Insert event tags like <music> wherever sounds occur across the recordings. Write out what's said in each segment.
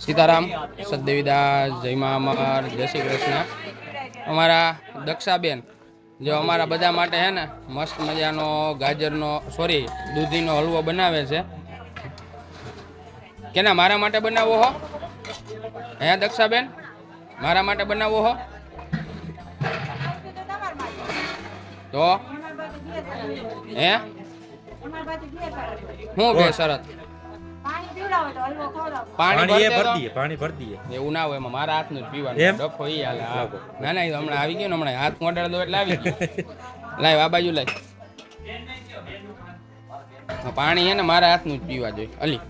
સીતારામ સદદેવીદાસ જય મા અમર જય શ્રી કૃષ્ણ. અમારા દક્ષાબેન જો અમારા બધા માટે છે ને મસ્ત મજાનો ગાજરનો સોરી દૂધીનો હલવો બનાવે છે. કેના મારા માટે બનાવો હો? હે દક્ષાબેન મારા માટે બનાવવો હો? તો? હે? હું બે શરત પાણી એ ભરી દઈએ પાણી ભરી દઈએ. એવું ના હોય એમાં મારા હાથનું જ પીવાનું ડફો ઈ હાલે. હા. ના ના એ હમણાં આવી ગયો ને હમણાં હાથનું દો એટલે આવી ગયો. <laughs> લાવ આ બાજુ લાવ પાણી હે ને મારા હાથનું જ પીવા જોઈએ. અલી.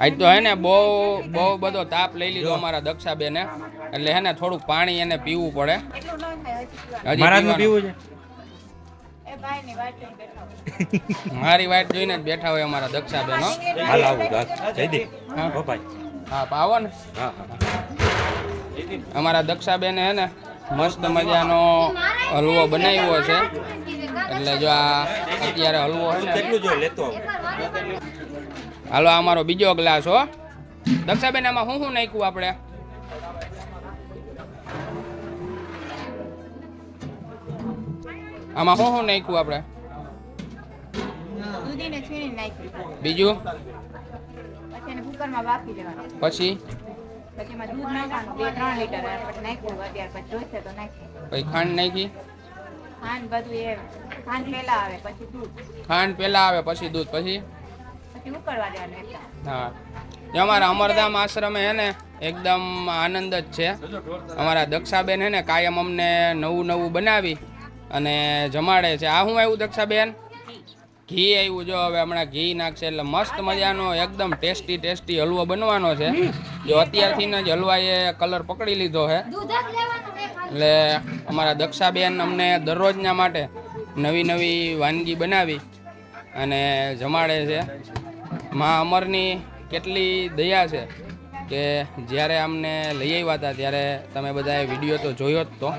આજ તો હે ને બહુ બહુ બધો તાપ લઈ લીધો અમારા દક્ષાબેને. એટલે હે ને થોડુંક પાણી એને પીવું પડે. એટલું ન થાય હજી પીવાનું. હજી મારા હાથનું પીવાનું. પીવું છે? મારી વાટ જોઈને જ બેઠા હોય અમારા દક્ષા બેનો. હાલ આવું દે. હા. ભાઈ. હા પાવો ને. હા હા. અમારા દક્ષાબેને હે ને મસ્ત મજાનો હલવો બનાવ્યો છે. એટલે જો આ અત્યારે હલવો કેટલું જો લેતો હાલો અમારો બીજો ગ્લાસ હો. દક્ષાબેન આમાં શું શું નાખ્યું આપણે? આમાં શું શું નાખ્યું આપણે? દૂધીને છીણીને નાખ્યું. બીજું? પછી એને કુકરમાં બાફી દેવાનું. પછી? પછી એમાં દૂધ નાખવાનું બે ત્રણ લીટર પછી નાખ્યું અત્યારે પછી જોઈશે તો નાખી. પછી ખાંડ નાખી? ખાંડ બધું એ ખાંડ પહેલા આવે પછી દૂધ. ખાંડ પહેલા આવે પછી દૂધ. પછી? પછી ઉકળવા દેવાનું હા. જે અમારા અમરધામ આશ્રમે હે ને એકદમ આનંદ જ છે. અમારા દક્ષાબેન હે ને કાયમ અમને નવું નવું બનાવી અને જમાડે છે. આ શું આવ્યું દક્ષાબેન? ઘી આવ્યું જો હવે હમણાં ઘી નાખશે એટલે મસ્ત મજાનો, એકદમ ટેસ્ટી ટેસ્ટી હલવો બનવાનો છે. જો અત્યારથી જ હલવાએ કલર પકડી લીધો છે એટલે અમારા દક્ષાબેન અમને દરરોજના માટે નવી નવી વાનગી બનાવી અને જમાડે છે. માં અમરની કેટલી દયા છે કે જ્યારે અમને લઈ આવ્યા હતા ત્યારે તમે બધાએ વીડિયો તો જોયો જ તો.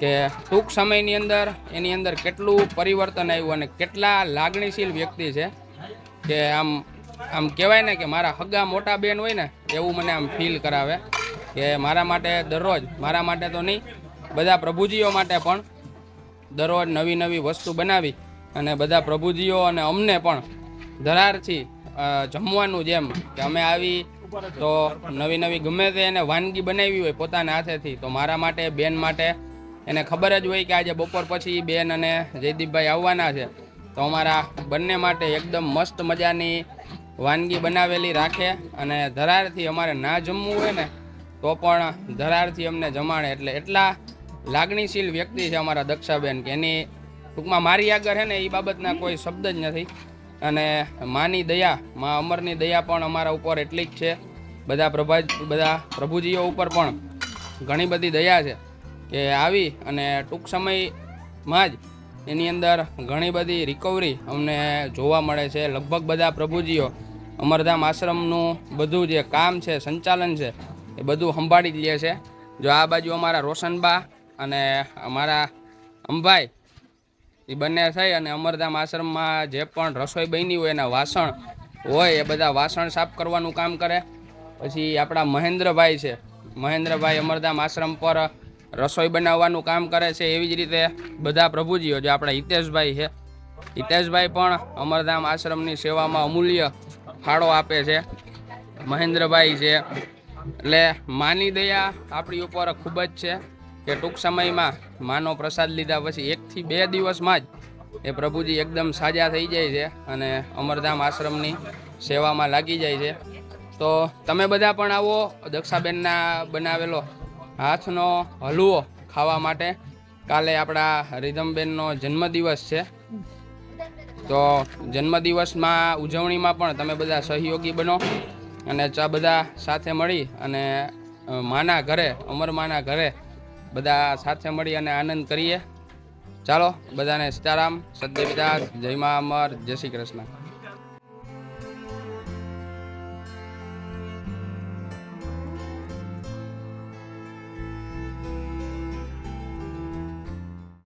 કે ટૂંક સમયની અંદર એની અંદર કેટલું પરિવર્તન આવ્યું અને કેટલા લાગણીશીલ વ્યક્તિ છે કે આમ આમ કહેવાય ને કે મારા હગા મોટા બેન હોય ને, એવું મને આમ ફીલ કરાવે કે મારા માટે દરરોજ, મારા માટે તો નહીં, બધા પ્રભુજીઓ માટે પણ દરરોજ નવી નવી વસ્તુ બનાવી અને બધા પ્રભુજીઓ અને અમને પણ ધરારથી જમવાનું જેમ કે અમે આવી તો નવી નવી ગમે તે એને વાનગી બનાવી હોય પોતાના હાથેથી, તો મારા માટે, બેન માટે એને ખબર જ હોય કે આજે બપોર પછી બેન અને જયદીપભાઈ આવવાના છે. તો અમારા બંને માટે એકદમ મસ્ત મજાની વાનગી બનાવેલી રાખે અને ધરારથી અમારે ના જમવું હોય ને, તો પણ ધરારથી અમને જમાડે. એટલે એટલા લાગણીશીલ વ્યક્તિ છે અમારા દક્ષાબેન કે એની ટૂંકમાં મારી આગળ છે ને, એ બાબતના કોઈ શબ્દ જ નથી. અને માની દયા, મા અમરની દયા પણ અમારા ઉપર એટલી જ છે. બધા પ્રભા, બધા પ્રભુજીઓ ઉપર પણ ઘણી બધી દયા છે. કે આવી અને ટૂંક સમયમાં જ એની અંદર ઘણી બધી રિકવરી અમને જોવા મળે છે. લગભગ બધા પ્રભુજીઓ અમરધામ આશ્રમનું બધું જે કામ છે, સંચાલન છે, એ બધું સંભાળી જ લે છે. જો આ બાજુ અમારા રોશનબા અને અમારા અંભાઈ એ બંને થઈ અને અમરધામ આશ્રમમાં જે પણ રસોઈ બની હોય એના વાસણ હોય, એ બધા વાસણ સાફ કરવાનું કામ કરે. પછી આપણા મહેન્દ્રભાઈ છે. મહેન્દ્રભાઈ અમરધામ આશ્રમ પર રસોઈ બનાવવાનું કામ કરે છે એવી જ રીતે બધા પ્રભુજીઓ જે આપણા હિતેશભાઈ છે. હિતેશભાઈ પણ અમરધામ આશ્રમની સેવામાં અમૂલ્ય ફાળો આપે છે. મહેન્દ્રભાઈ છે. એટલે માની દયા આપણી ઉપર ખૂબ જ છે કે ટૂંક સમયમાં માનો પ્રસાદ લીધા પછી એકથી બે દિવસમાં જ એ પ્રભુજી એકદમ સાજા થઈ જાય છે અને અમરધામ આશ્રમની સેવામાં લાગી જાય છે. તો તમે બધા પણ આવો દક્ષાબેનના બનાવેલો હાથનો હલવો ખાવા માટે. કાલે આપણા રીધમબેનનો જન્મદિવસ છે. તો જન્મદિવસમાં ઉજવણીમાં પણ તમે બધા સહયોગી બનો અને ચા બધા સાથે મળી અને માના ઘરે, અમર માના ઘરે બધા સાથે મળી અને આનંદ કરીએ. ચાલો બધાને સીતારામ સદદેવદાસ જય મા અમર, જય શ્રી કૃષ્ણ.